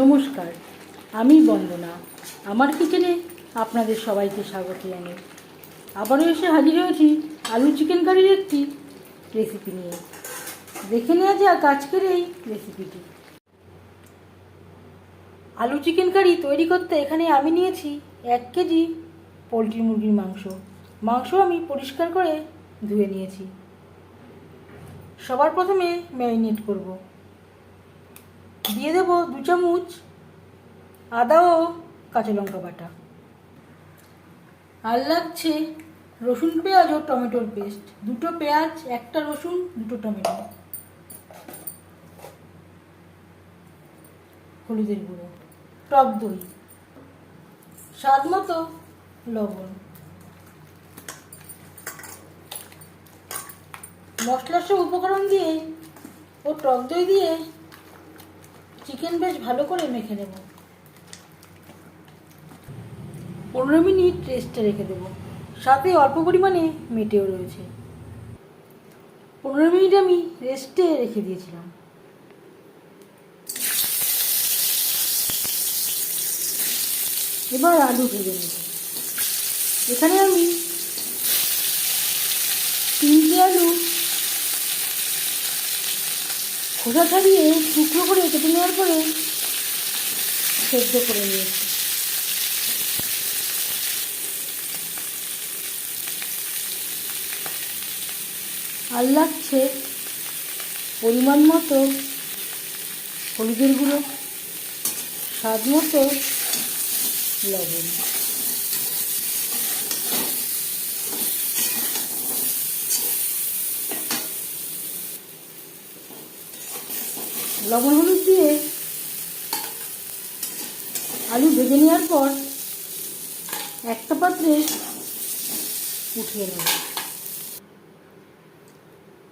নমস্কার, আমি বন্দনা। আমার কিচেনে আপনাদের সবাইকে স্বাগত জানাই। আবারও এসে হাজির হয়েছি আলু চিকেন কারির একটি রেসিপি নিয়ে। দেখে নেওয়া যাক আজকের এই রেসিপিটি আলু চিকেন কারি তৈরি করতে এখানে আমি নিয়েছি এক কেজি পোলট্রি মুরগির মাংস। মাংস আমি পরিষ্কার করে ধুয়ে নিয়েছি। সবার প্রথমে ম্যারিনেট করব। দিয়ে দেব দু চামচ, আদা ও কাঁচা লঙ্কা বাটা। আর লাগছে রসুন পেঁয়াজ ও টমেটোর পেস্ট। দুটো পেঁয়াজ, একটা রসুন, দুটো টমেটো। হলুদের গুঁড়ো, টক দই, স্বাদ মতো লবণ। মশলার সব উপকরণ দিয়ে ও টক দই দিয়ে চিকেন বেশ ভালো করে মেখে নেব। পনেরো মিনিট রেস্টে রেখে দেবো। সাথে অল্প পরিমাণে মেটেও রয়েছে। পনেরো মিনিট আমি রেস্টে রেখে দিয়েছিলাম। এবার আলু ভেজে নেব। এখানে আমি তিনটে আলু খোসা ছাড়িয়ে টুকরো করে সেদ্ধ করে নিয়েছি। আর লাগছে পরিমাণ মতো হলুদের গুঁড়ো, স্বাদ মতো লবণ। লবণ হলুদ দিয়ে ভেজে নেওয়ার পর একটা পাত্রে উঠিয়ে নেব।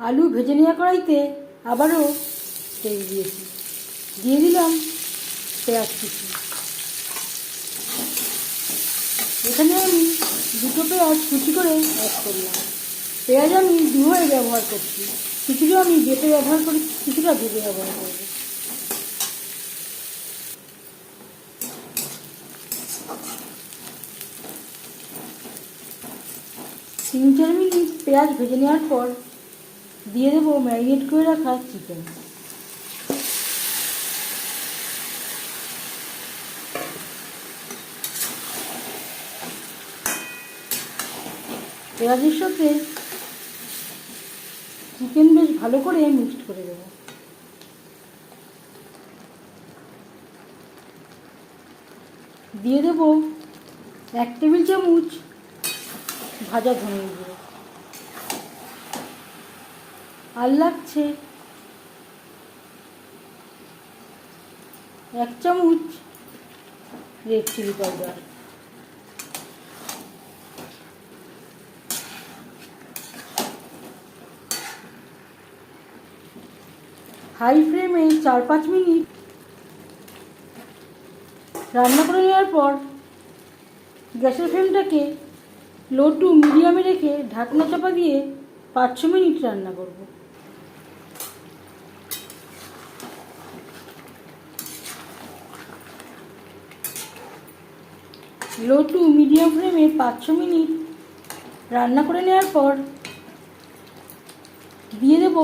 আলু ভেজে নেওয়া কড়াইতে আবারও তেল দিয়েছি। দিয়ে দিলাম পেঁয়াজ কুচি। এখানে আমি দুটো পেঁয়াজ কুচি করে অ্যাড করলাম। পেঁয়াজ আমি দুভাবে ব্যবহার করছি। কিছুটা আমি বেটে ব্যবহার করি কিছুটা ভেজে ব্যবহার করব। তিন চার মিনিট পেঁয়াজ ভেজে নেওয়ার পর দিয়ে দেবো ম্যারিনেট করে রাখা চিকেন। পেঁয়াজের সাথে চিকেন বেশ ভালো করে মিক্সড করে দেবো। দিয়ে দেব এক টেবিল চামচ ভাজা ধনিয়া গুঁড়ো। আর লাগছে এক চামচ রেড চিলি পাউডার হাই ফ্লেমে চার পাঁচ মিনিট রান্না করে নেওয়ার পর গ্যাসের ফ্লেমটাকে লো মিডিয়ামে রেখে ঢাকনা চাপা দিয়ে পাঁচ ছ মিনিট রান্না করব। লো টু মিডিয়াম ফ্লেমে পাঁচ ছ মিনিট রান্না করে নেওয়ার পর দিয়ে দেব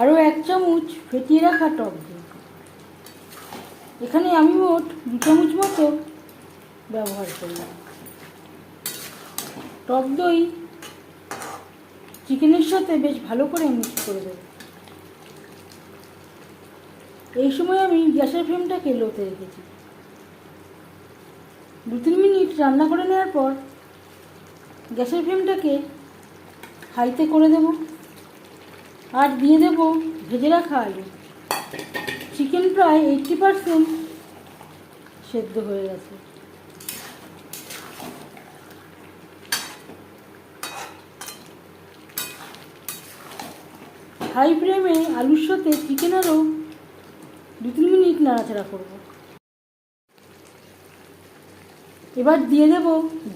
আরও এক চামচ ফেটিয়ে রাখা টক এখানে আমি মোট দু চামচ মতো ব্যবহার করলাম। টক দই চিকেনের সাথে বেশ ভালো করে মিক্স করে দেবো। এই সময় আমি গ্যাসের ফ্লেমটাকে লোতে রেখেছি। দু তিন মিনিট রান্না করে নেওয়ার পর গ্যাসের ফ্লেমটাকে হাইতে করে দেব আর দিয়ে দেব ভেজে রাখা আলু। চিকেন প্রায় এইটটি পারসেন্ট সেদ্ধ হয়ে গেছে। হাই ফ্লেমে আলুর সাথে চিকেন আরও দু তিন মিনিট নাড়াচাড়া করব। এবার দিয়ে দেব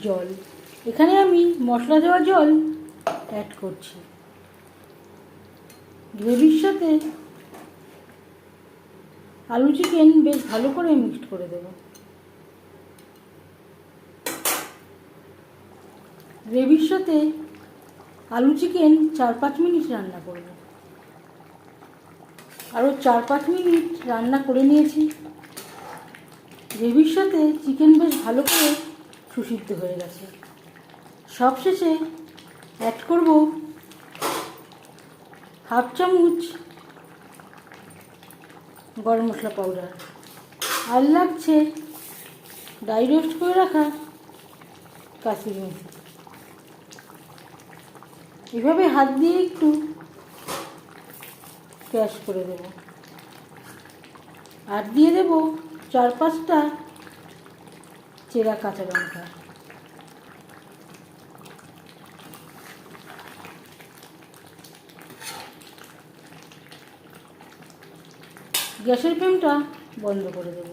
জল। এখানে আমি মশলা দেওয়া জল অ্যাড করছি। গ্রেভির সাথে আলু চিকেন বেশ ভালো করে মিক্সড করে দেব। গ্রেভির সাথে আলু চিকেন চার পাঁচ মিনিট রান্না করব। আরও চার পাঁচ মিনিট রান্না করে নিয়েছি। গ্রেভির সাথে চিকেন বেশ ভালো করে সুসিদ্ধ হয়ে গেছে। সবশেষে অ্যাড করব হাফ চামচ গরম মশলা পাউডার আর লাগছে ডাই রোস্ট করে রাখা কাশ্মীরি এভাবে হাত দিয়ে একটু ক্যাশ করে দেব। আর দিয়ে দেব চার পাঁচটা চেরা কাঁচা লঙ্কা। গ্যাসের ফ্লেমটা বন্ধ করে দেব।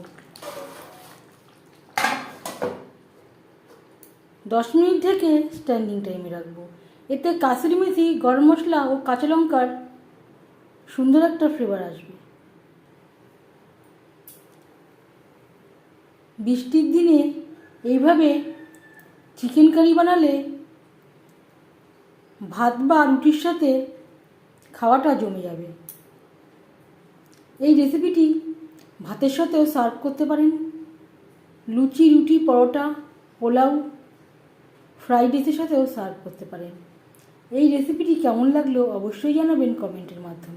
দশ মিনিট থেকে স্ট্যান্ডিং টাইমে রাখব। এতে কাসুরি মেথি, গরম মশলা ও কাঁচা লঙ্কার সুন্দর একটা ফ্লেভার আসবে। বৃষ্টির দিনে এইভাবে চিকেন কারি বানালে ভাত বা রুটির সাথে খাওয়াটা জমে যাবে। এই রেসিপিটি ভাতের সাথেও সার্ভ করতে পারেন। লুচি, রুটি, পরোটা, পোলাও ফ্রাইড রাইসের সাথেও সার্ভ করতে পারেন। এই রেসিপিটি কেমন লাগল অবশ্যই জানাবেন কমেন্টের মাধ্যমে।